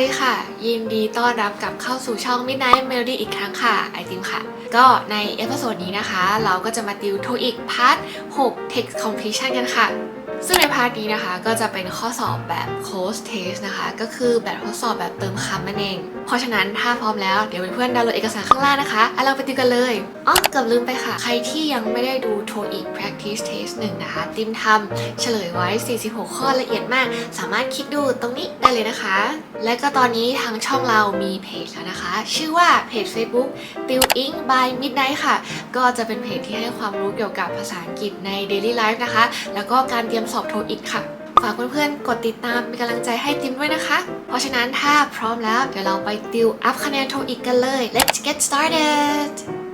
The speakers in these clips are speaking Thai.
วัสดีค่ะ ยินดีต้อนรับกลับเข้าสู่ช่อง Midnight Melody อีกครั้งค่ะ ไอติมค่ะ ก็ในเอพิโซดนี้นะคะ เราก็จะมาติวทูอีกพาร์ท 6 Text Completion กันค่ะ ซึ่งในพาร์ทนี้นะคะก็จะเป็นข้อสอบแบบ close test นะคะ ก็คือแบบทดสอบแบบเติมคำนั่นเอง เพราะฉะนั้นถ้าพร้อมแล้วเดี๋ยวเพื่อนๆดาวน์โหลดเอกสารข้างล่างนะคะแล้วเราไปติวกันเลยอ๋อเกือบลืมไปค่ะ ใครที่ยังไม่ได้ดู TOEIC practice test 1 นะคะ ติมทำเฉลยไว้ 46 ข้อละเอียดมาก สามารถคลิกดูตรงนี้ได้เลยนะคะ และก็ตอนนี้ทางช่องเรามีเพจแล้วนะคะ ชื่อว่าเพจ Facebook ติวอิง by Midnight ค่ะ ก็จะเป็นเพจที่ให้ความรู้เกี่ยวกับภาษาอังกฤษใน daily life นะคะ แล้วก็การเตรียมสอบโทอีกค่ะ ฝากเพื่อนๆกดติดตามเป็นกำลังใจให้ติมด้วยนะคะ เพราะฉะนั้นถ้าพร้อมแล้วเดี๋ยวเราไปติวอัพคะแนนโทอีกกันเลย let's get started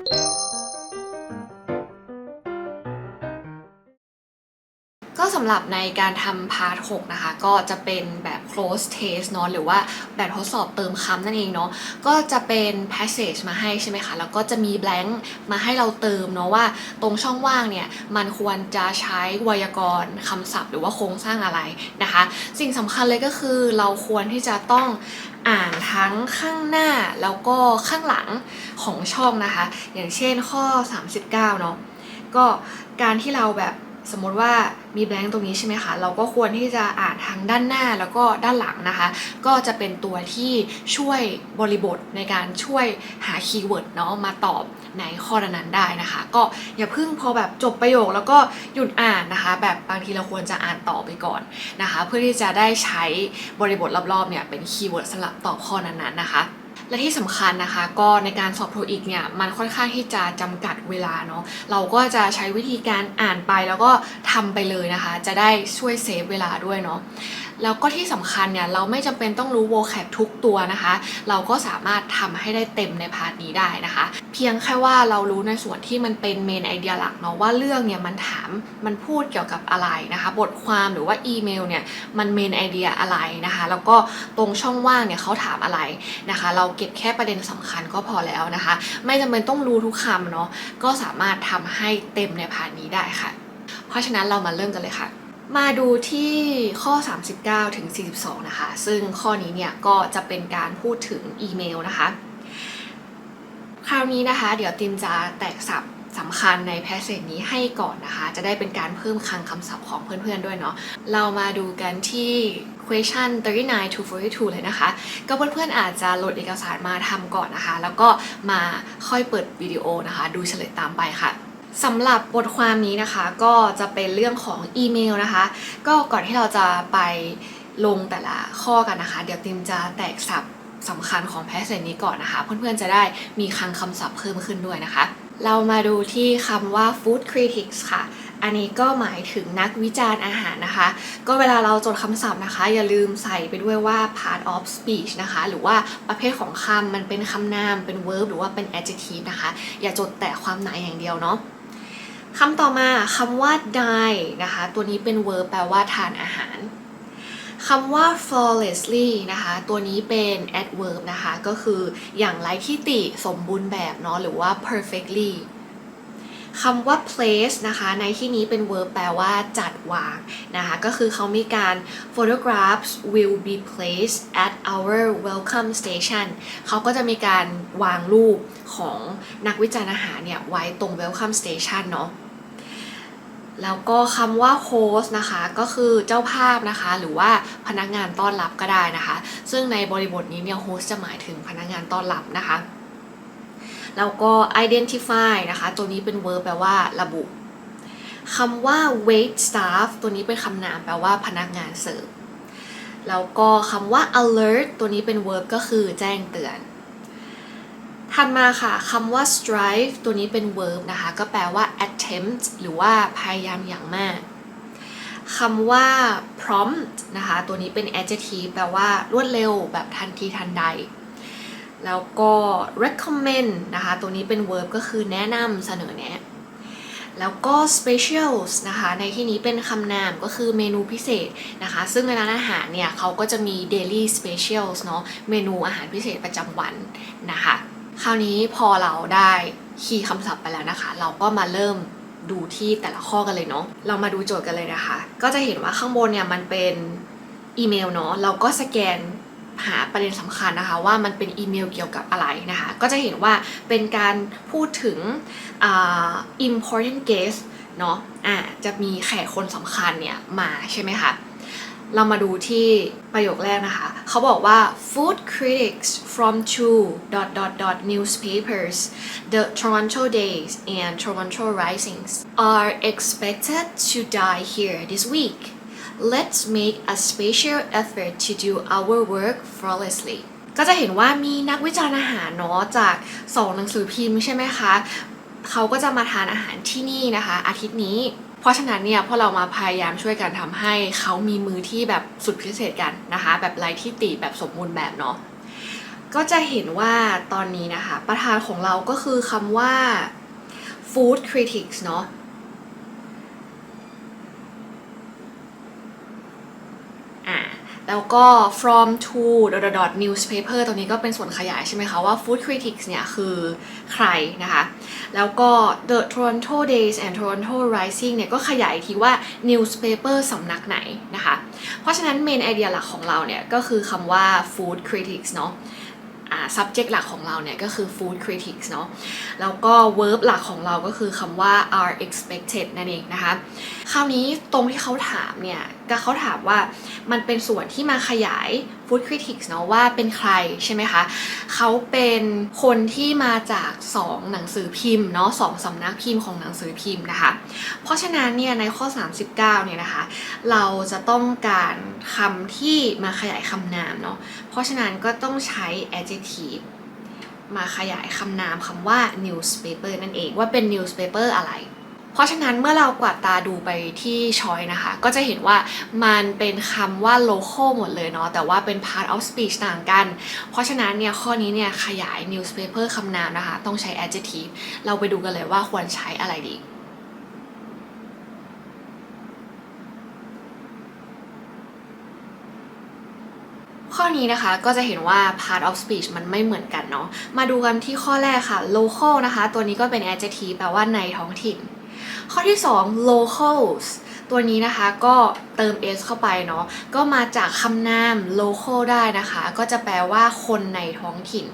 สำหรับในการทำพาร์ท6นะคะ ก็จะเป็นแบบ close test เนอะหรือว่าแบบทดสอบเติมคำนั่นเองเนาะก็จะเป็น passage มาให้ใช่ไหมคะ แล้วก็จะมี blank มาให้เราเติมเนาะว่าตรงช่องว่างเนี่ย มันควรจะใช้ไวยากรณ์คำศัพท์ หรือว่าโครงสร้างอะไรนะคะ สิ่งสำคัญเลยก็คือเราควรที่จะต้องอ่านทั้งข้างหน้าแล้วก็ข้างหลังของช่องนะคะ อย่างเช่นข้อ 39 เนาะก็การที่เราแบบ สมมติว่ามีแบงค์ตรงนี้ใช่ไหมคะ เราก็ควรที่จะอ่านทั้งด้านหน้าแล้วก็ด้านหลังนะคะ ก็จะเป็นตัวที่ช่วยบริบทในการช่วยหาคีย์เวิร์ดเนาะมาตอบในข้อนั้นได้นะคะ ก็อย่าเพิ่งพอแบบจบประโยคแล้วก็หยุดอ่านนะคะ แบบบางทีเราควรจะอ่านต่อไปก่อนนะคะ เพื่อที่จะได้ใช้บริบทรอบๆเนี่ยเป็นคีย์เวิร์ดสำหรับตอบข้อนั้นๆนะคะ และที่สำคัญนะคะ ก็ในการสอบโทอีกเนี่ยมันค่อนข้างที่จะจำกัดเวลาเนาะเราก็จะใช้วิธีการอ่านไปแล้วก็ทำไปเลยนะคะ จะได้ช่วยเซฟเวลาด้วยเนาะ แล้วก็ที่สำคัญเนี่ยเราไม่จำเป็นต้องรู้ vocab ทุกตัวนะคะ เราก็สามารถทำให้ได้เต็มในพาร์ทนี้ได้นะคะ เพียงแค่ว่าเรารู้ในส่วนที่มันเป็นเมนไอเดียหลักเนาะว่าเรื่องเนี่ยมันถามมันพูดเกี่ยวกับอะไรนะคะ บทความหรือว่าอีเมลเนี่ยมันเมนไอเดียอะไรนะคะ แล้วก็ตรงช่องว่างเนี่ยเขาถามอะไรนะคะ เราเก็บแค่ประเด็นสำคัญก็พอแล้วนะคะ ไม่จำเป็นต้องรู้ทุกคำเนาะก็สามารถทำให้เต็มในพาร์ทนี้ได้ค่ะ เพราะฉะนั้นเรามาเริ่มกันเลยค่ะ มาดูที่ข้อ 39 ถึง 42 นะคะ ซึ่งข้อนี้เนี่ยก็จะเป็นการพูดถึงอีเมลนะคะ คราวนี้นะคะ เดี๋ยวติมจะแตกสับสำคัญในแพสเซจนี้ให้ก่อนนะคะ จะได้เป็นการเพิ่มคลังคำศัพท์ของเพื่อนๆด้วยเนาะ เรามาดูกันที่ question 39 to 42 เลยนะคะ ก็เพื่อนๆอาจจะโหลดเอกสารมาทำก่อนนะคะ แล้วก็มาค่อยเปิดวิดีโอนะคะ ดูเฉลยตามไปค่ะ สำหรับบทความนี้นะคะก็จะเป็นเรื่องของอีเมลนะคะ ก็ก่อนที่เราจะไปลงแต่ละข้อกันนะคะ เดี๋ยวติมจะแตกศัพท์สำคัญของแพสเซจนี้ก่อนนะคะ เพื่อนๆจะได้มีคลังคำศัพท์เพิ่มขึ้นด้วยนะคะ เรามาดูที่คำว่า food critics ค่ะ อันนี้ก็หมายถึงนักวิจารณ์อาหารนะคะ ก็เวลาเราจดคำศัพท์นะคะ อย่าลืมใส่ไปด้วยว่า part of speech นะคะ หรือว่าประเภทของคำมันเป็นคำนามเป็น verb หรือว่าเป็น adjective นะคะ อย่าจดแต่ความหมายอย่างเดียวเนาะ คำต่อมาคำว่า dine นะคะ ตัวนี้เป็น verb แปลว่าทานอาหารคำว่า flawlessly นะคะ ตัวนี้เป็น adverb นะคะ ก็คืออย่างไร้ที่ติสมบูรณ์แบบเนาะหรือว่า perfectly คำว่า place นะคะ ในที่นี้เป็น verb แปลว่าจัดวางนะคะ ก็คือเขามีการ photographs will be placed at our welcome station เขาก็จะมีการวางรูปของนักวิจารณ์อาหารเนี่ย ไว้ตรง welcome station เนาะ แล้วก็คำว่า host นะคะก็คือเจ้าภาพนะคะ หรือว่าพนักงานต้อนรับก็ได้นะคะ ซึ่งในบริบทนี้เนี่ย host จะหมายถึงพนักงานต้อนรับนะคะ แล้วก็ identify นะคะ ตัวนี้เป็น verb แปลว่าระบุคำว่า wait staff ตัวนี้เป็นคำนามแปลว่าพนักงานเสิร์ฟแล้วก็คำว่า alert ตัวนี้เป็น verb ก็คือแจ้งเตือน ถัดมาค่ะคำว่า strive ตัวนี้เป็น verb นะคะ ก็แปลว่า attempt หรือว่าพยายามอย่างมากคำว่า prompt นะคะ ตัวนี้เป็น adjective แปลว่ารวดเร็วแบบทันทีทันใด แล้วก็ recommend นะคะ ตัวนี้เป็น verb ก็คือแนะนำเสนอแนะ แล้วก็ specials นะคะ ในที่นี้เป็นคำนามก็คือเมนูพิเศษนะคะ ซึ่งในร้านอาหารเนี่ยเขาก็จะมี daily specials เนาะ เมนูอาหารพิเศษประจำวันนะคะ คราวนี้พอเราได้คีย์คำศัพท์ไปแล้วนะคะ เราก็มาเริ่มดูที่แต่ละข้อกันเลยเนาะเรามาดูโจทย์กันเลยนะคะ ก็จะเห็นว่าข้างบนเนี่ยมันเป็นอีเมลเนาะเราก็สแกนหาประเด็นสำคัญนะคะว่ามันเป็นอีเมลเกี่ยวกับอะไรนะคะ ก็จะเห็นว่าเป็นการพูดถึงอ่า important guest เนาะอ่าจะมีแขกคนสำคัญเนี่ยมาใช่ไหมคะ เรามาดูที่ประโยคแรกนะคะ เขาบอกว่า food critics from two dot dot dot newspapers the Toronto Days and Toronto Risings are expected to die here this week let's make a special effort to do our work flawlessly ก็จะเห็นว่ามีนักวิจารณ์อาหารเนาะจากสองหนังสือพิมพ์ใช่ไหมคะ เขาก็จะมาทานอาหารที่นี่นะคะ อาทิตย์นี้ เพราะฉะนั้นเนี่ยพวกเรามาพยายามช่วยกันทำให้เขามีมือที่แบบสุดพิเศษกันนะคะ แบบไร้ที่ติแบบสมบูรณ์แบบเนาะก็จะเห็นว่าตอนนี้นะคะ ประธานของเราก็คือคำว่า food critics เนาะ อะ แล้วก็ from to dot dot dot newspaper ตรงนี้ก็เป็นส่วนขยายใช่ไหมคะ ว่า food critics เนี่ย คือใครนะคะ แล้วก็ the Toronto Days and Toronto Rising เนี่ย ก็ขยายทีว่า newspaper สำนักไหนนะคะ เพราะฉะนั้น main idea หลักของเราเนี่ย ก็คือคำว่า food critics เนาะอา subject หลักของเราเนี่ย ก็คือ food critics เนาะ แล้วก็ verb หลักของเราก็คือคำว่า are expected นั่นเองนะคะ คราวนี้ตรงที่เขาถามเนี่ยก็เขาถามว่ามันเป็นส่วนที่มาขยาย food critics เนาะว่าเป็นใครใช่ไหมคะ เขาเป็นคนที่มาจาก 2 หนังสือพิมพ์เนาะสองสำนักพิมพ์ของหนังสือพิมพ์นะคะ เพราะฉะนั้นเนี่ยในข้อ 39 เนี่ยนะคะ เราจะต้องการคำที่มาขยายคำนามเนาะ เพราะฉะนั้นก็ต้องใช้ adjective มาขยายคำนามคำว่า newspaper นั่นเองว่าเป็น newspaper อะไร เพราะฉะนั้นเมื่อเรากวาดตาดูไปที่ช้อยนะคะ ก็จะเห็นว่ามันเป็นคำว่า local หมดเลยเนาะแต่ว่าเป็น part of speech ต่างกัน เพราะฉะนั้นเนี่ยข้อนี้เนี่ยขยาย newspaper คำนามนะคะ ต้องใช้ adjective เราไปดูกันเลยว่าควรใช้อะไรดีข้อนี้นะคะก็จะเห็นว่า part of speech มันไม่เหมือนกันเนาะ มาดูกันที่ข้อแรกค่ะ local นะคะ ตัวนี้ก็เป็น adjective แปลว่าในท้องถิ่น ข้อที่ 2 locals ตัวนี้นะคะก็เติม s เข้าไปเนาะก็มาจากคำนาม local ได้นะคะ ก็จะแปลว่าคนในท้องถิ่น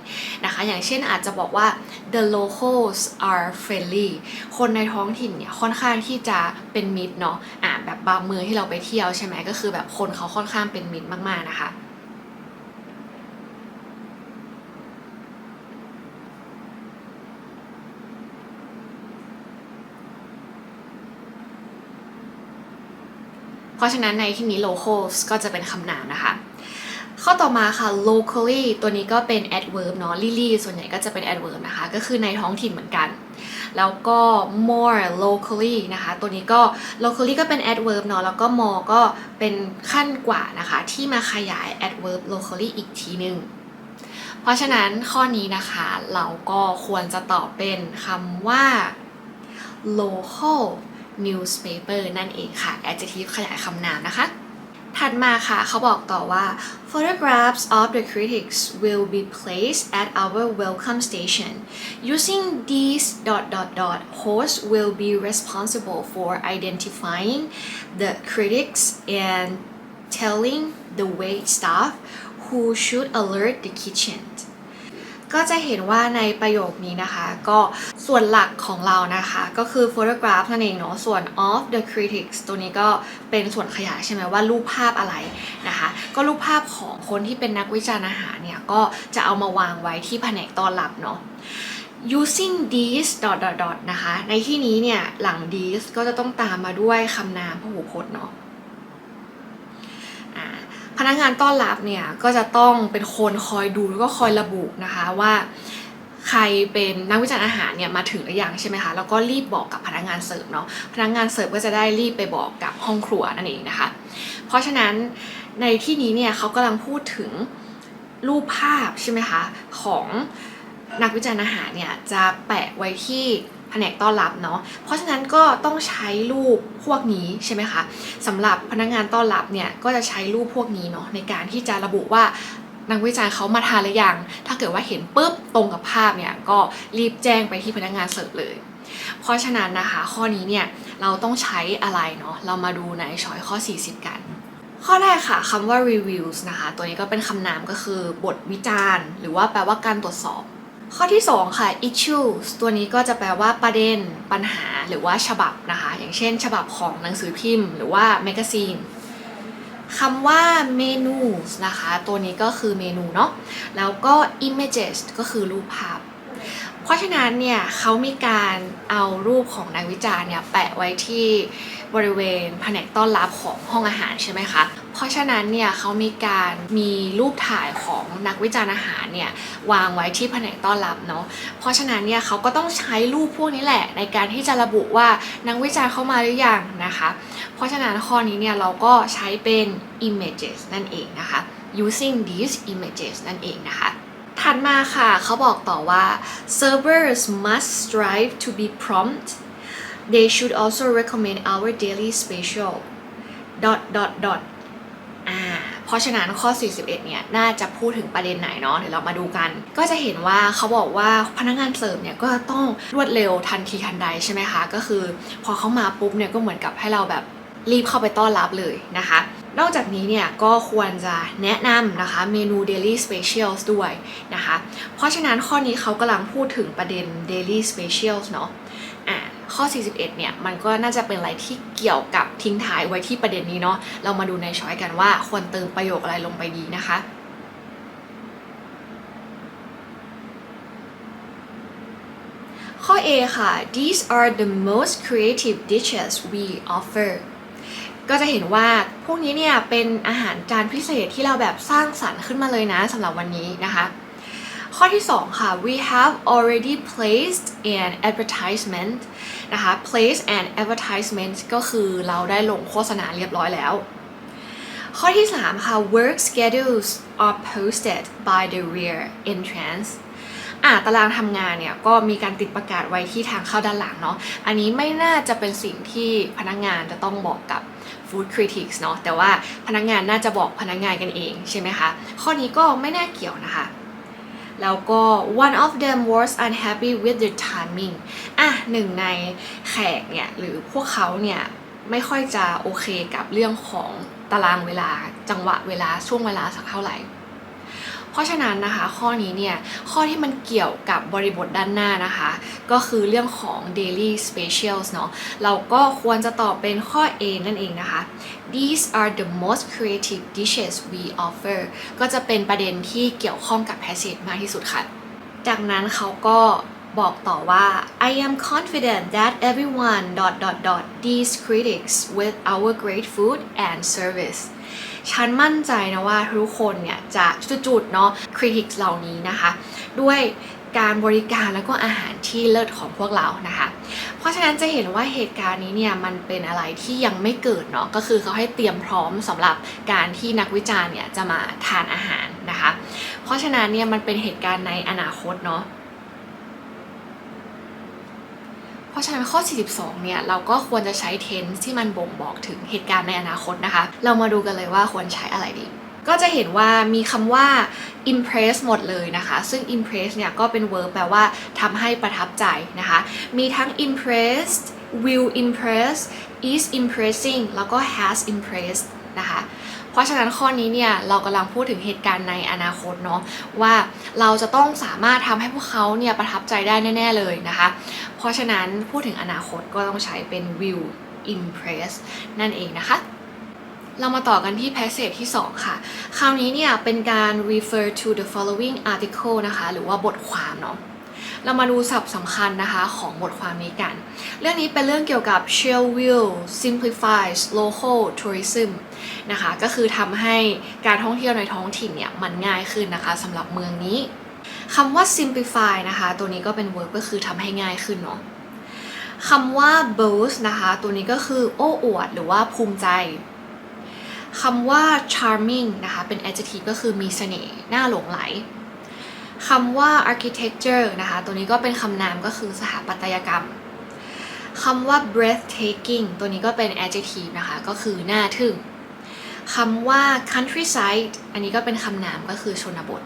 นะคะ อย่างเช่นอาจจะบอกว่า the locals are friendly คนในท้องถิ่นเนี่ยค่อนข้างที่จะเป็นมิตรเนาะอ่าแบบบางเมืองที่เราไปเที่ยวใช่ไหมก็คือแบบคนเขาค่อนข้างเป็นมิตรมากๆนะคะ เพราะฉะนั้นในที่นี้ locals ก็จะเป็นคำนามนะคะ ข้อต่อมาค่ะ locally ตัวนี้ก็เป็น adverb เนาะ lily ส่วนใหญ่ก็จะเป็น adverb นะคะ ก็คือในท้องถิ่นเหมือนกัน แล้วก็ more locally นะคะ ตัวนี้ก็ locally ก็เป็น adverb เนาะ แล้วก็ more ก็เป็นขั้นกว่านะคะ ที่มาขยาย adverb locally อีกทีหนึ่งเพราะฉะนั้นข้อนี้นะคะเราก็ควรจะตอบเป็นคำว่า local newspaper นั่นเองค่ะ adjective ขยายคำนามนะคะ ถัดมาค่ะ เขาบอกต่อว่า photographs of the critics will be placed at our welcome station using these dot dot dot host will be responsible for identifying the critics and telling the wait staff who should alert the kitchen ก็จะเห็นว่าในประโยคนี้นะคะ ก็ส่วนหลักของเรานะคะ ก็คือ photograph นั่นเองเนาะส่วน of the critics ตัวนี้ก็เป็นส่วนขยายใช่ไหมว่ารูปภาพอะไรนะคะ ก็รูปภาพของคนที่เป็นนักวิจารณ์อาหารเนี่ย ก็จะเอามาวางไว้ที่แผนกต้อนรับเนาะ using these dot dot dot นะคะ ในที่นี้เนี่ย หลัง these ก็จะต้องตามมาด้วยคำนามพหูพจน์เนาะ พนักงานต้อนรับเนี่ยก็จะต้องเป็นคนคอยดูแล้วก็คอยระบุนะคะว่าใครเป็นนักวิจารณ์อาหารเนี่ยมาถึงหรือยังใช่ไหมคะแล้วก็รีบบอกกับพนักงานเสิร์ฟเนาะพนักงานเสิร์ฟก็จะได้รีบไปบอกกับห้องครัวนั่นเองนะคะ เพราะฉะนั้นในที่นี้เนี่ยเขากำลังพูดถึงรูปภาพใช่ไหมคะของนักวิจารณ์อาหารเนี่ยจะแปะไว้ที่ แผนกต้อนรับเนาะเพราะฉะนั้นก็ต้องใช้รูปพวกนี้ใช่ไหมคะสำหรับพนักงานต้อนรับเนี่ยก็จะใช้รูปพวกนี้เนาะในการที่จะระบุว่านักวิจารณ์เขามาทานหรือยัง ถ้าเกิดว่าเห็นปุ๊บตรงกับภาพเนี่ยก็รีบแจ้งไปที่พนักงานเสิร์ฟเลย เพราะฉะนั้นนะคะ ข้อนี้เนี่ยเราต้องใช้อะไรเนาะเรามาดูในช้อยข้อ 40 กัน ข้อแรกค่ะคำว่า reviews นะคะ ตัวนี้ก็เป็นคำนามก็คือบทวิจารณ์ หรือว่าแปลว่าการตรวจสอบ ข้อที่ 2 ค่ะ issues ตัวนี้ก็จะแปลว่าประเด็นปัญหาหรือว่าฉบับนะคะ อย่างเช่น ฉบับของหนังสือพิมพ์ หรือว่าแมกกาซีนคำว่า menus นะคะ ตัวนี้ก็คือเมนูเนาะแล้วก็ images ก็คือรูปภาพ เพราะฉะนั้นเนี่ยเขามีการเอารูปของนักวิจารณ์เนี่ยแปะไว้ที่บริเวณแผนกต้อนรับของห้องอาหารใช่ไหมคะ เพราะฉะนั้นเนี่ยเขามีการมีรูปถ่ายของนักวิจารณ์อาหารเนี่ยวางไว้ที่แผนกต้อนรับเนาะเพราะฉะนั้นเนี่ยเขาก็ต้องใช้รูปพวกนี้แหละ ในการที่จะระบุว่านักวิจารณ์เข้ามาหรือยังนะคะ เพราะฉะนั้นข้อนี้เนี่ยเราก็ใช้เป็น images นั่นเองนะคะ using these images นั่นเองนะคะถัดมาค่ะ เขาบอกต่อว่า servers must strive to be prompt they should also recommend our daily special dot dot dot เพราะฉะนั้นข้อ 41 เนี่ยน่าจะพูดถึงประเด็นไหนเนาะเดี๋ยวเรามาดูกัน ก็จะเห็นว่าเขาบอกว่าพนักงานเสิร์ฟเนี่ยก็ต้องรวดเร็วทันทีทันใดใช่ไหมคะ ก็คือพอเขามาปุ๊บเนี่ยก็เหมือนกับให้เราแบบรีบเข้าไปต้อนรับเลยนะคะ นอกจากนี้เนี่ยก็ควรจะแนะนำนะคะเมนู daily specials ด้วยนะคะ เพราะฉะนั้นข้อนี้เขากำลังพูดถึงประเด็น daily specials เนาะอะ ข้อ 41 เนี่ยมันก็น่าจะเป็นอะไรที่เกี่ยวกับทิ้งท้ายไว้ที่ประเด็นนี้เนาะเรามาดูในช้อยกันว่าควรเติมประโยคอะไรลงไปดีนะคะข้อ A ค่ะ these are the most creative dishes we offer ก็จะเห็นว่าพวกนี้เนี่ยเป็นอาหารจานพิเศษที่เราแบบสร้างสรรค์ขึ้นมาเลยนะสำหรับวันนี้นะคะ ข้อที่ 2 ค่ะ we have already placed an advertisement นะคะ place an advertisement ก็คือเราได้ลงโฆษณาเรียบร้อยแล้ว ข้อที่ 3 ค่ะ work schedules are posted by the rear entrance อ่าตารางทำงานเนี่ยก็มีการติดประกาศไว้ที่ทางเข้าด้านหลังเนาะ อันนี้ไม่น่าจะเป็นสิ่งที่พนักงานจะต้องบอกกับ food critics เนาะ แต่ว่าพนักงานน่าจะบอกพนักงานกันเองใช่ไหมคะ ข้อนี้ก็ไม่น่าเกี่ยวนะคะ แล้วก็ one of them was unhappy with the timing อะหนึ่งในแขกเนี่ยหรือพวกเขาเนี่ยไม่ค่อยจะโอเคกับเรื่องของตารางเวลาจังหวะเวลาช่วงเวลาสักเท่าไหร่ เพราะฉะนั้นนะคะข้อนี้เนี่ยข้อที่มันเกี่ยวกับบริบทด้านหน้านะคะ ก็คือเรื่องของ daily specials เนาะเราก็ควรจะตอบเป็นข้อ A นั่นเองนะคะ These are the most creative dishes we offer ก็จะเป็นประเด็นที่เกี่ยวข้องกับ passage มากที่สุดค่ะ จากนั้นเขาก็บอกต่อว่า I am confident that everyone dot dot dot these critics with our great food and service ฉันมั่นใจนะว่าทุกคนเนี่ยจะจุดๆเนาะ critics เหล่านี้นะคะ ด้วย การบริการแล้วก็อาหารที่เลิศของพวกเรานะคะ เพราะฉะนั้นจะเห็นว่าเหตุการณ์นี้เนี่ยมันเป็นอะไรที่ยังไม่เกิดเนาะก็คือเขาให้เตรียมพร้อมสำหรับการที่นักวิจารณ์เนี่ยจะมาทานอาหารนะคะ เพราะฉะนั้นเนี่ยมันเป็นเหตุการณ์ในอนาคตเนาะเพราะฉะนั้นข้อ 42 เนี่ย เราก็ควรจะใช้ tense ที่มันบ่งบอกถึงเหตุการณ์ในอนาคตนะคะ เรามาดูกันเลยว่าควรใช้อะไรดี ก็จะเห็นว่ามีคำว่า impress หมดเลยนะคะ ซึ่ง impress เนี่ยก็เป็น verb แปลว่าทำให้ประทับใจนะคะ มีทั้ง impressed will impress is impressing แล้วก็ has impressed นะคะ เพราะฉะนั้นข้อนี้เนี่ยเรากำลังพูดถึงเหตุการณ์ในอนาคตเนาะว่าเราจะต้องสามารถทำให้พวกเขาเนี่ยประทับใจได้แน่ ๆ เลยนะคะ เพราะฉะนั้นพูดถึงอนาคตก็ต้องใช้เป็น will impress นั่นเองนะคะ เรามาต่อกันที่ passage ที่ 2 ค่ะ คราวนี้เนี่ยเป็นการ refer to the following article นะคะ หรือว่าบทความเนาะเรามาดูศัพท์สำคัญนะคะของบทความนี้กัน เรื่องนี้เป็นเรื่องเกี่ยวกับ Shell Will simplifies local tourism นะคะ ก็คือทำให้การท่องเที่ยวในท้องถิ่นเนี่ยมันง่ายขึ้นนะคะสำหรับเมืองนี้คำว่า simplify นะคะ ตัวนี้ก็เป็น verb ก็คือทำให้ง่ายขึ้นเนาะคำว่า boast นะคะ ตัวนี้ก็คือโอ้อวดหรือว่าภูมิใจ คำว่า charming นะคะเป็น adjective ก็คือมีเสน่ห์น่าหลงไหลคำว่า architecture นะคะตัวนี้ก็เป็นคำนามก็คือสถาปัตยกรรมคำว่า breathtaking ตัวนี้ก็เป็น adjective นะคะก็คือน่าทึ่งคำว่า countryside อันนี้ก็เป็นคำนามก็คือชนบท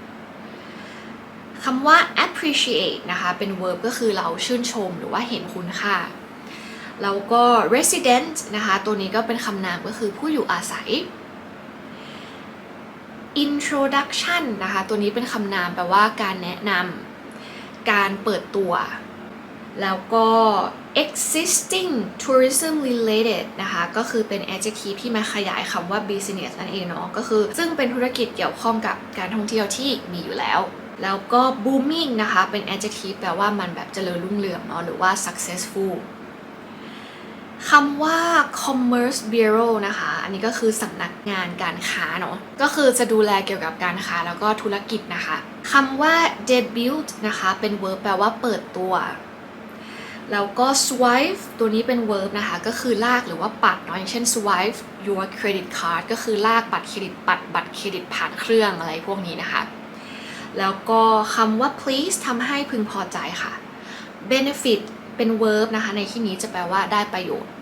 คำว่า appreciate นะคะเป็น verb ก็คือเราชื่นชมหรือว่าเห็นคุณค่า แล้วก็ resident นะคะตัวนี้ก็เป็นคำนามก็คือผู้อยู่อาศัย introduction นะคะตัวนี้เป็นคำนามแปลว่าการแนะนำการเปิดตัว แล้วก็ existing tourism related นะคะก็คือเป็น adjective ที่มาขยายคำว่า business นั่นเองเนาะก็คือซึ่งเป็นธุรกิจเกี่ยวข้องกับการท่องเที่ยวที่มีอยู่แล้ว แล้วก็ booming นะคะเป็น adjective แปลว่ามันแบบเจริญรุ่งเรืองเนาะหรือว่า successful คำว่า commerce bureau นะคะ อันนี้ก็คือสำนักงานการค้าเนาะ ก็คือจะดูแลเกี่ยวกับการค้าแล้วก็ธุรกิจนะคะคำว่า debut นะคะ เป็น verb แปลว่าเปิดตัว แล้วก็ swipe ตัวนี้เป็น verb นะคะ ก็คือลากหรือว่าปัดเนาะ อย่างเช่น swipe your credit card ก็คือลากบัตรเครดิตปัดบัตรเครดิตผ่านเครื่องอะไรพวกนี้นะคะ แล้วก็คำว่า please ทำให้พึงพอใจค่ะ benefit เป็น verb นะคะ ในที่นี้จะแปลว่าได้ประโยชน์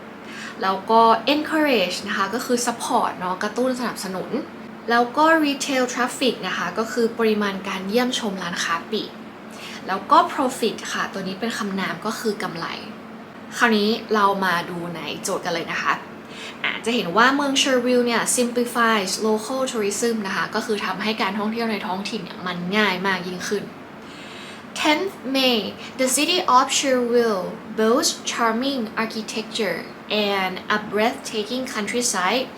แล้วก็ encourage นะคะ ก็คือ support เนาะกระตุ้นสนับสนุน แล้วก็ retail traffic นะคะ ก็คือปริมาณการเยี่ยมชมร้านค้าปลีกแล้วก็ profit ค่ะ ตัวนี้เป็นคำนามก็คือกำไร คราวนี้เรามาดูในโจทย์กันเลยนะคะอาจจะเห็นว่าเมืองเชอร์วิลเนี่ย simplifies local tourism นะคะ ก็คือทำให้การท่องเที่ยวในท้องถิ่นเนี่ยมันง่ายมากยิ่งขึ้น 10th May, the city of Sherville boasts charming architecture and a breathtaking countryside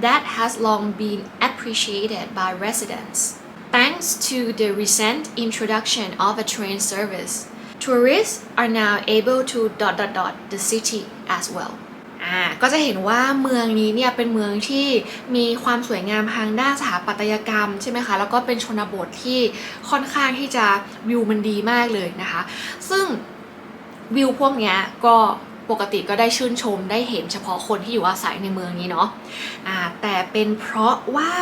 that has long been appreciated by residents. Thanks to the recent introduction of a train service, tourists are now able to dot dot dot the city as well. อ่าก็จะเห็นว่าเมืองนี้เนี่ยเป็นเมืองที่มีความสวยงามทางด้านสถาปัตยกรรมใช่ไหมคะแล้วก็เป็นชนบทที่ค่อนข้างที่จะวิวมันดีมากเลยนะคะ ซึ่งวิวพวกนี้ก็ ปกติก็ได้ชื่นชมได้เห็นเฉพาะคนที่อยู่อาศัยในเมืองนี้เนาะแต่เป็นเพราะว่า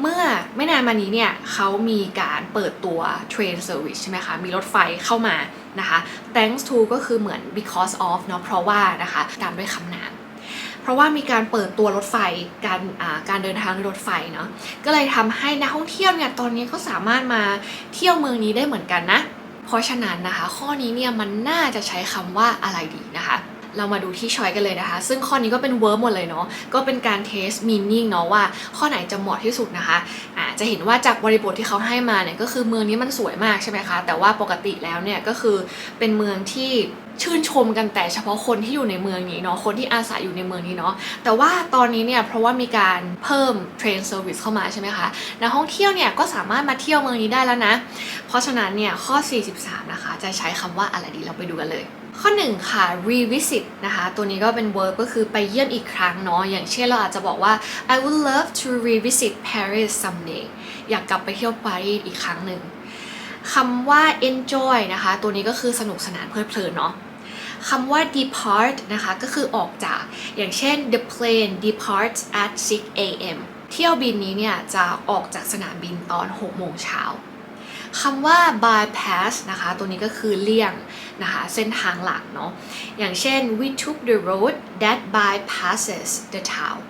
เมื่อไม่นานมานี้เนี่ยเขามีการเปิดตัว train service ใช่ไหมคะ มีรถไฟเข้ามานะคะ thanks to ก็คือเหมือน because of เนาะเพราะว่านะคะตามด้วยคำนามเพราะว่ามีการเปิดตัวรถไฟการการเดินทางด้วยรถไฟเนาะก็เลยทำให้นักท่องเที่ยวเนี่ยตอนนี้ก็สามารถมาเที่ยวเมืองนี้ได้เหมือนกันนะ เพราะฉะนั้นนะคะ ข้อนี้เนี่ยมันน่าจะใช้คำว่าอะไรดีนะคะ เรามาดูที่ช้อยกันเลยนะคะ ซึ่งข้อนี้ก็เป็นเวิร์บหมดเลยเนาะ ก็เป็นการเทสมีนิ่งเนาะว่าข้อไหนจะเหมาะที่สุดนะคะอ่าจะเห็นว่าจากบริบทที่เขาให้มาเนี่ยก็คือเมืองนี้มันสวยมากใช่ไหมคะ แต่ว่าปกติแล้วเนี่ยก็คือเป็นเมืองที่ชื่นชมกันแต่เฉพาะคนที่อยู่ในเมืองนี้เนาะคนที่อาศัยอยู่ในเมืองนี้เนาะแต่ว่าตอนนี้เนี่ยเพราะว่ามีการเพิ่มเทรนเซอร์วิสเข้ามาใช่ไหมคะนักท่องเที่ยวเนี่ยก็สามารถมาเที่ยวเมืองนี้ได้แล้วนะ เพราะฉะนั้นเนี่ยข้อ 43 นะคะ จะใช้คำว่าอะไรดีเราไปดูกันเลย ข้อ1ค่ะ revisit นะคะ ตัวนี้ก็เป็น verb ก็คือไปเยี่ยมอีกครั้งเนาะ อย่างเช่นเราอาจจะบอกว่า I would love to revisit Paris someday อยากกลับไปเที่ยวปารีสอีกครั้งหนึ่งคำว่า enjoy นะคะ ตัวนี้ก็คือสนุกสนานเพลิดเพลินเนาะคำว่า depart นะคะ ก็คือออกจาก อย่างเช่น the plane departs at 6 a.m. เที่ยวบินนี้เนี่ยจะออกจากสนามบินตอน 6 โมงเช้า คำว่า bypass นะคะ ตัวนี้ก็คือเลี่ยงนะคะ เส้นทางหลักเนาะ อย่างเช่น we took the road that bypasses the town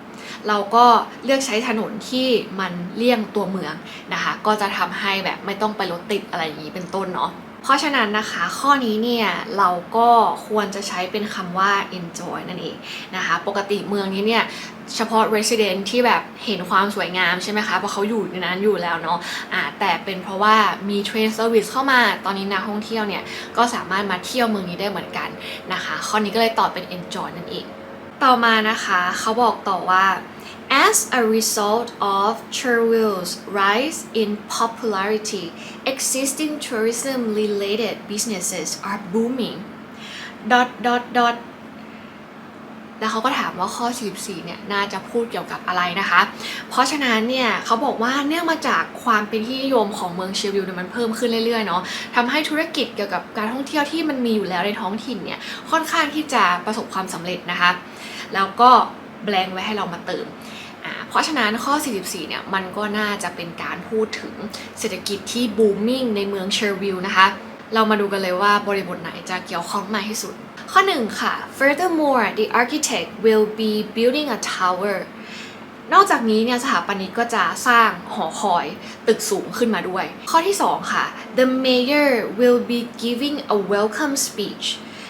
เราก็เลือกใช้ถนนที่มันเลี่ยงตัวเมืองนะคะ ก็จะทำให้แบบไม่ต้องไปรถติดอะไรอย่างนี้เป็นต้นเนาะเพราะฉะนั้นนะคะข้อนี้เนี่ยเราก็ควรจะใช้เป็นคำว่า enjoy นั่นเองนะคะ ปกติเมืองนี้เนี่ย เฉพาะ resident ที่แบบเห็นความสวยงามใช่ไหมคะเพราะเขาอยู่ในนั้นอยู่แล้วเนาะอ่าแต่เป็นเพราะว่ามี train service เข้ามาตอนนี้นักท่องเที่ยวเนี่ย ก็สามารถมาเที่ยวเมืองนี้ได้เหมือนกันนะคะ ข้อนี้ก็เลยตอบเป็น enjoy นั่นเอง ต่อมานะคะเขาบอกต่อว่า As a result of Cherville's rise in popularity, existing tourism-related businesses are booming. dot dot dot แล้วเขาก็ถามว่าข้อ 44 เนี่ยน่าจะพูดเกี่ยวกับอะไรนะคะ เพราะฉะนั้นเนี่ยเขาบอกว่าเนื่องมาจากความเป็นที่นิยมของเมืองเชวิลเนี่ยมันเพิ่มขึ้นเรื่อยๆเนาะทำให้ธุรกิจเกี่ยวกับการท่องเที่ยวที่มันมีอยู่แล้วในท้องถิ่นเนี่ยค่อนข้างที่จะประสบความสำเร็จนะคะ แล้วก็แบงไว้ให้เรามาเติมอ่าเพราะฉะนั้นข้อ 44 เนี่ยมันก็น่าจะเป็นการพูดถึงเศรษฐกิจที่บูมมิ่งในเมืองเชอร์วิลนะคะ เรามาดูกันเลยว่าบริบทไหนจะเกี่ยวข้องมากที่สุด ข้อ1ค่ะ furthermore the architect will be building a tower นอกจากนี้เนี่ยสถาปนิกก็จะสร้างหอคอยตึกสูงขึ้นมาด้วย ข้อที่ 2 ค่ะ the mayor will be giving a welcome speech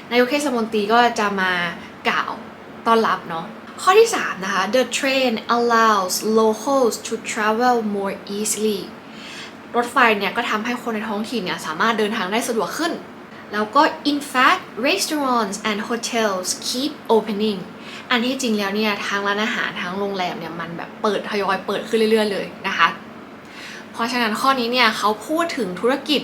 นายกเทศมนตรีก็จะมากล่าวต้อนรับเนาะข้อที่ 3 นะคะ the train allows locals to travel more easily รถไฟเนี่ยก็ทำให้คนในท้องถิ่นเนี่ยสามารถเดินทางได้สะดวกขึ้น แล้วก็ in fact restaurants and hotels keep opening อันที่จริงแล้วเนี่ยทางร้านอาหารทางโรงแรมเนี่ยมันแบบเปิดทยอยเปิดขึ้นเรื่อยๆเลยนะคะ เพราะฉะนั้นข้อนี้เนี่ยเขาพูดถึงธุรกิจ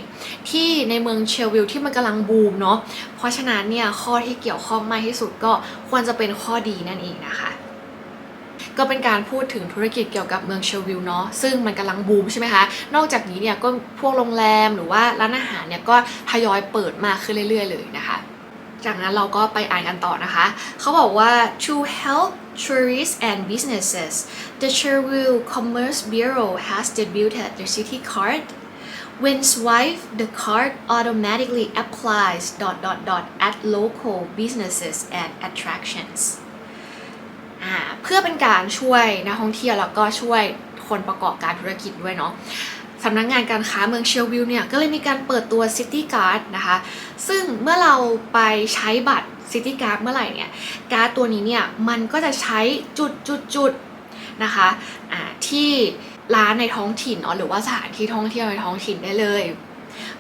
ที่ในเมืองเชลวิลที่มันกำลังบูมเนาะ เพราะฉะนั้นเนี่ยข้อที่เกี่ยวข้องมากที่สุดก็ควรจะเป็นข้อดีนั่นเองนะคะ ก็เป็นการพูดถึงธุรกิจเกี่ยวกับเมืองเชลวิลเนาะซึ่งมันกำลังบูมใช่ไหมคะนอกจากนี้เนี่ยก็พวกโรงแรมหรือว่าร้านอาหารเนี่ยก็ทยอยเปิดมากขึ้นเรื่อย ๆ เลยนะคะ จากนั้นเราก็ไปอ่านกันต่อนะคะ เขาบอกว่า to help tourists and businesses the Sherwood Commerce Bureau has debuted the city card when swipe the card automatically applies dot dot dot at local businesses and attractions เพื่อเป็นการช่วยนักท่องเที่ยวแล้วก็ช่วยคนประกอบการธุรกิจด้วยเนาะสำนักงงานการค้าเมืองเชลวิลเนี่ยก็เลยมีการเปิดตัว City Card นะคะ ซึ่งเมื่อเราไปใช้บัตร City Card เมื่อไหร่เนี่ยการ์ดตัวนี้เนี่ยมันก็จะใช้จุดจุดจุดนะคะอ่าที่ร้านในท้องถิ่นเนาะหรือว่าสถานที่ท่องเที่ยวในท้องถิ่นได้เลย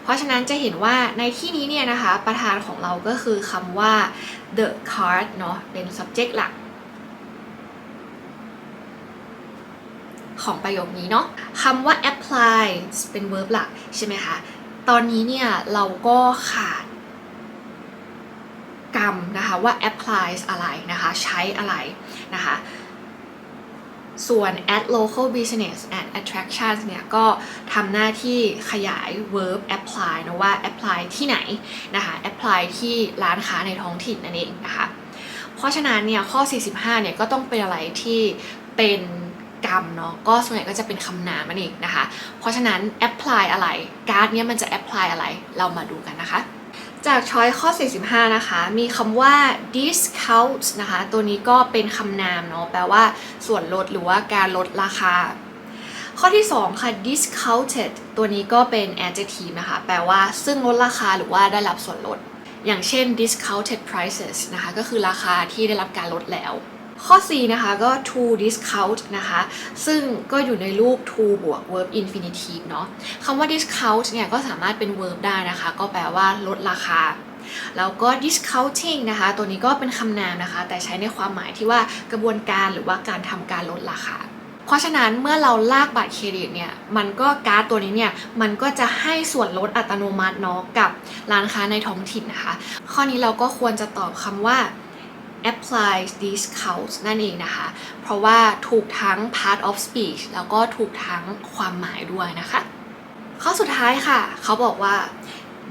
เพราะฉะนั้นจะเห็นว่าในที่นี้เนี่ยนะคะประธานของเราก็คือคำว่า the card เนาะเป็น subject หลัก ของประโยคนี้เนาะคำว่า apply เป็น verb หลักใช่ไหมคะ ตอนนี้เนี่ยเราก็ขาดกรรมนะคะว่า applies อะไรนะคะใช้อะไรนะคะส่วน at local business and attractions เนี่ยก็ทำหน้าที่ขยาย verb apply นะว่า apply ที่ไหนนะคะ apply ที่ร้านค้าในท้องถิ่นนั่นเองนะคะ เพราะฉะนั้นเนี่ยข้อ 45 เนี่ยก็ต้องเป็นอะไรที่เป็น กรรมเนาะก็ส่วนใหญ่ก็จะเป็นคำนามนั่นเองนะคะ เพราะฉะนั้น apply อะไรการ์ดเนี้ยมันจะ apply อะไรเรามาดูกันนะคะ จากช้อยข้อ 45 นะคะ มีคำว่า discount นะคะ ตัวนี้ก็เป็นคำนามเนาะแปลว่าส่วนลดหรือว่าการลดราคา ข้อที่ 2 ค่ะ discounted ตัวนี้ก็เป็น adjective นะคะ แปลว่าซึ่งลดราคาหรือว่าได้รับส่วนลด อย่างเช่น discounted prices นะคะ ก็คือราคาที่ได้รับการลดแล้ว ข้อ4นะคะก็ to discount นะคะ ซึ่งก็อยู่ในรูป to บวก verb infinitive เนาะคำว่า discount เนี่ยก็สามารถเป็น verb ได้นะคะ ก็แปลว่าลดราคา แล้วก็ discounting นะคะ ตัวนี้ก็เป็นคำนามนะคะ แต่ใช้ในความหมายที่ว่ากระบวนการหรือว่าการทำการลดราคาเพราะฉะนั้นเมื่อเราลากบัตรเครดิตเนี่ยมันก็การ์ดตัวนี้เนี่ยมันก็จะให้ส่วนลดอัตโนมัติเนาะกับร้านค้าในท้องถิ่นนะคะ ข้อนี้เราก็ควรจะตอบคำว่า applies discounts นั่นเองนะคะ เพราะว่าถูกทั้ง part of speech แล้วก็ถูกทั้งความหมายด้วยนะคะ ข้อสุดท้ายค่ะ เขาบอกว่า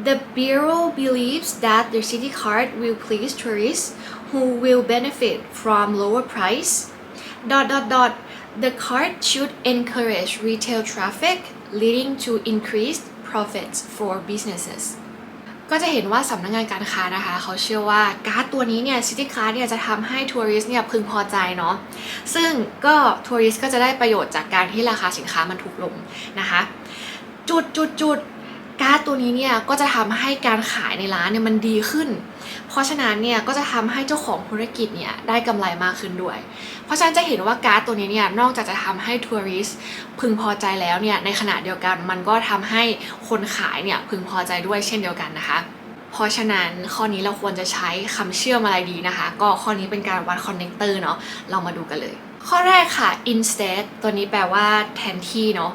the bureau believes that the city card will please tourists who will benefit from lower price dot dot dot the card should encourage retail traffic leading to increased profits for businesses ก็จะเห็นว่าสำนักงงานการค้านะคะ เขาเชื่อว่าการ์ดตัวนี้เนี่ยซิตี้การ์ดเนี่ยจะทำให้ทัวริสเนี่ยพึงพอใจเนาะซึ่งก็ทัวริสก็จะได้ประโยชน์จากการที่ราคาสินค้ามันถูกลงนะคะ จุดจุดจุด การ์ดตัวนี้เนี่ยก็จะทำให้การขายในร้านเนี่ยมันดีขึ้น เพราะฉะนั้นเนี่ยก็จะทำให้เจ้าของธุรกิจเนี่ยได้กำไรมากขึ้นด้วย เพราะฉะนั้นจะเห็นว่าการ์ดตัวนี้เนี่ยนอกจากจะทำให้ทัวริส์พึงพอใจแล้วเนี่ยในขณะเดียวกันมันก็ทำให้คนขายเนี่ยพึงพอใจด้วยเช่นเดียวกันนะคะเพราะฉะนั้นข้อนี้เราควรจะใช้คำเชื่อมอะไรดีนะคะ ก็ข้อนี้เป็นการวัดคอนเนคเตอร์เนาะเรามาดูกันเลย ข้อแรกค่ะ instead ตัวนี้แปลว่าแทนที่เนาะ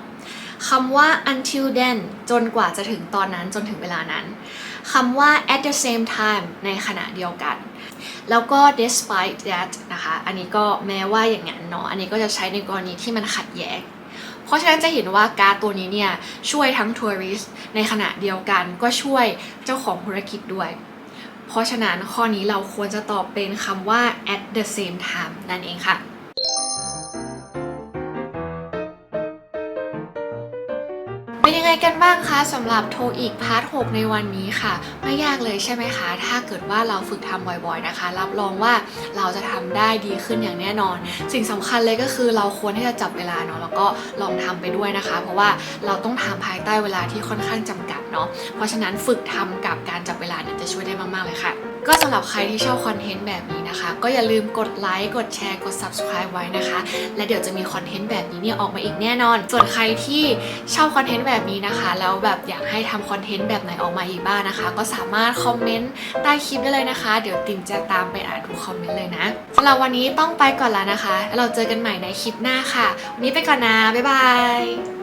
คำว่า until then จนกว่าจะถึงตอนนั้นจนถึงเวลานั้นคำว่า at the same time ในขณะเดียวกัน แล้วก็ despite that นะคะ อันนี้ก็แม้ว่าอย่างนั้นเนาะ อันนี้ก็จะใช้ในกรณีที่มันขัดแย้ง เพราะฉะนั้นจะเห็นว่าการ์ดตัวนี้เนี่ย ช่วยทั้งทัวริสต์ในขณะเดียวกันก็ช่วยเจ้าของธุรกิจด้วย เพราะฉะนั้นข้อนี้เราควรจะตอบเป็นคำว่า at the same time นั่นเองค่ะ เป็นยังไงกันบ้างคะสำหรับโทอีกพาร์ท 6 ในวันนี้ค่ะ ไม่ยากเลยใช่ไหมคะ ถ้าเกิดว่าเราฝึกทำบ่อยๆนะคะ รับรองว่าเราจะทำได้ดีขึ้นอย่างแน่นอน สิ่งสำคัญเลยก็คือเราควรที่จะจับเวลาเนาะแล้วก็ลองทำไปด้วยนะคะ เพราะว่าเราต้องทำภายใต้เวลาที่ค่อนข้างจำกัด เนาะเพราะฉะนั้นฝึกทำกับการจับเวลาเนี่ยจะช่วยได้มากๆเลยค่ะ ก็สำหรับใครที่ชอบคอนเทนต์แบบนี้นะคะ ก็อย่าลืมกดไลค์กดแชร์กด subscribe ไว้นะคะ และเดี๋ยวจะมีคอนเทนต์แบบนี้เนี่ยออกมาอีกแน่นอน ส่วนใครที่ชอบคอนเทนต์แบบนี้นะคะแล้วแบบอยากให้ทำคอนเทนต์แบบไหนออกมาอีกบ้างนะคะ ก็สามารถคอมเมนต์ใต้คลิปได้เลยนะคะ เดี๋ยวติมจะตามไปอ่านทุกคอมเมนต์เลยนะสำหรับวันนี้ต้องไปก่อนแล้วนะคะแล้วเราเจอกันใหม่ในคลิปหน้าค่ะ วันนี้ไปก่อนนะบ๊ายบาย